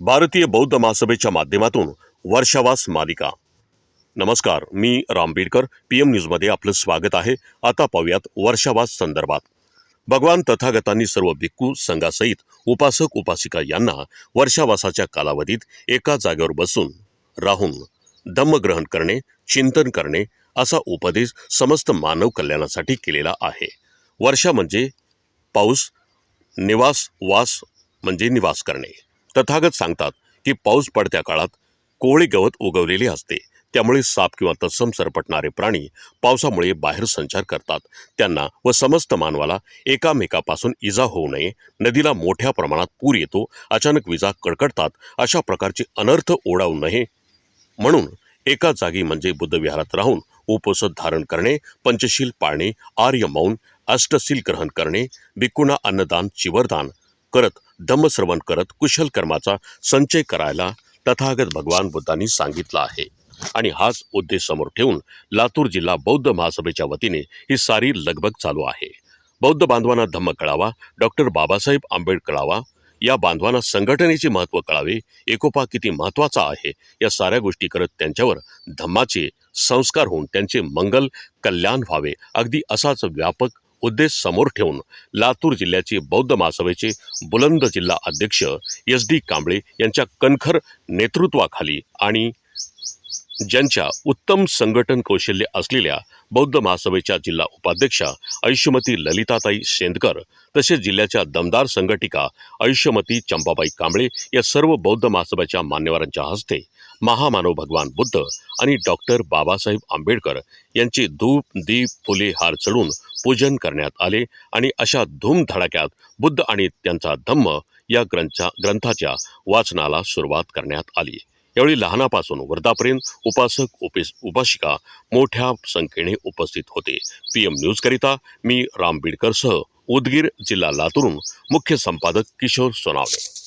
भारतीय बौद्ध महासभेच्या माध्यमातून वर्षावास मालिका. नमस्कार मी राम बीडकर पी एम न्यूजमध्ये आपलं स्वागत आहे. आता पाहूयात वर्षावास संदर्भात. भगवान तथागतांनी सर्व भिक्खू संघासहित उपासक उपासिका यांना वर्षावासाच्या कालावधीत एका जागेवर बसून राहून धम्मग्रहण करणे चिंतन करणे असा उपदेश समस्त मानव कल्याणासाठी केलेला आहे. वर्षा म्हणजे पाऊस निवास वास म्हणजे निवास करणे. तथागत सांगतात की पाऊस पडत्या काळात कोवळे गवत उगवलेले असते. त्यामुळे साप किंवा तत्सम सरपटणारे प्राणी पावसामुळे बाहेर संचार करतात. त्यांना व समस्त मानवाला एकामेकापासून इजा होऊ नये नदीला मोठ्या प्रमाणात पूर येतो अचानक विजा कडकडतात अशा प्रकारचे अनर्थ ओढावू नये. म्हणून एका जागी म्हणजे बुद्धविहारात राहून उपोषध धारण करणे पंचशील पाळणे आर्य मौन अष्टशील ग्रहण करणे भिक्खूंना अन्नदान चिवरदान करत धम्मश्रवण करत कुशल कर्माचा संचय करायला तथागत भगवान बुद्धांनी सांगितलं आहे. आणि हाच उद्देश समोर ठेवून लातूर जिल्हा बौद्ध महासभेच्या वतीने ही सारी लगबग चालू आहे. बौद्ध बांधवांना धम्म कळावा डॉक्टर बाबासाहेब आंबेडकर कळावा या बांधवांना संघटनेचे महत्त्व कळावे एकोपा किती महत्त्वाचा आहे या साऱ्या गोष्टी करत त्यांच्यावर धम्माचे संस्कार होऊन त्यांचे मंगल कल्याण व्हावे अगदी असाच व्यापक उद्देश समोर ठेवून लातूर जिल्ह्याचे बौद्ध महासभेचे बुलंद जिल्हा अध्यक्ष एस डी कांबळे यांच्या कणखर नेतृत्वाखाली आणि ज्यांच्या उत्तम संघटन कौशल्य असलेल्या बौद्ध महासभेच्या जिल्हा उपाध्यक्षा आयुष्यमती ललिताताई शेंदकर तसेच जिल्ह्याच्या दमदार संघटिका आयुष्यमती चंपाबाई कांबळे या सर्व बौद्ध महासभेच्या मान्यवरांच्या हस्ते महामानव भगवान बुद्ध आणि डॉक्टर बाबासाहेब आंबेडकर यांचे धूप दीप फुले हार चढून पूजन करण्यात आले आणि अशा धूमधडाक्यात बुद्ध आणि त्यांचा धम्म या ग्रंथा ग्रंथाच्या वाचनाला सुरुवात करण्यात आली. यावेळी लहानापासून वृद्धापर्यंत उपासक उपेस उपासिका मोठ्या संख्येने उपस्थित होते. पी एम न्यूजकरिता मी राम बिडकरसह उदगीर जिल्हा लातूरून मुख्य संपादक किशोर सोनावणे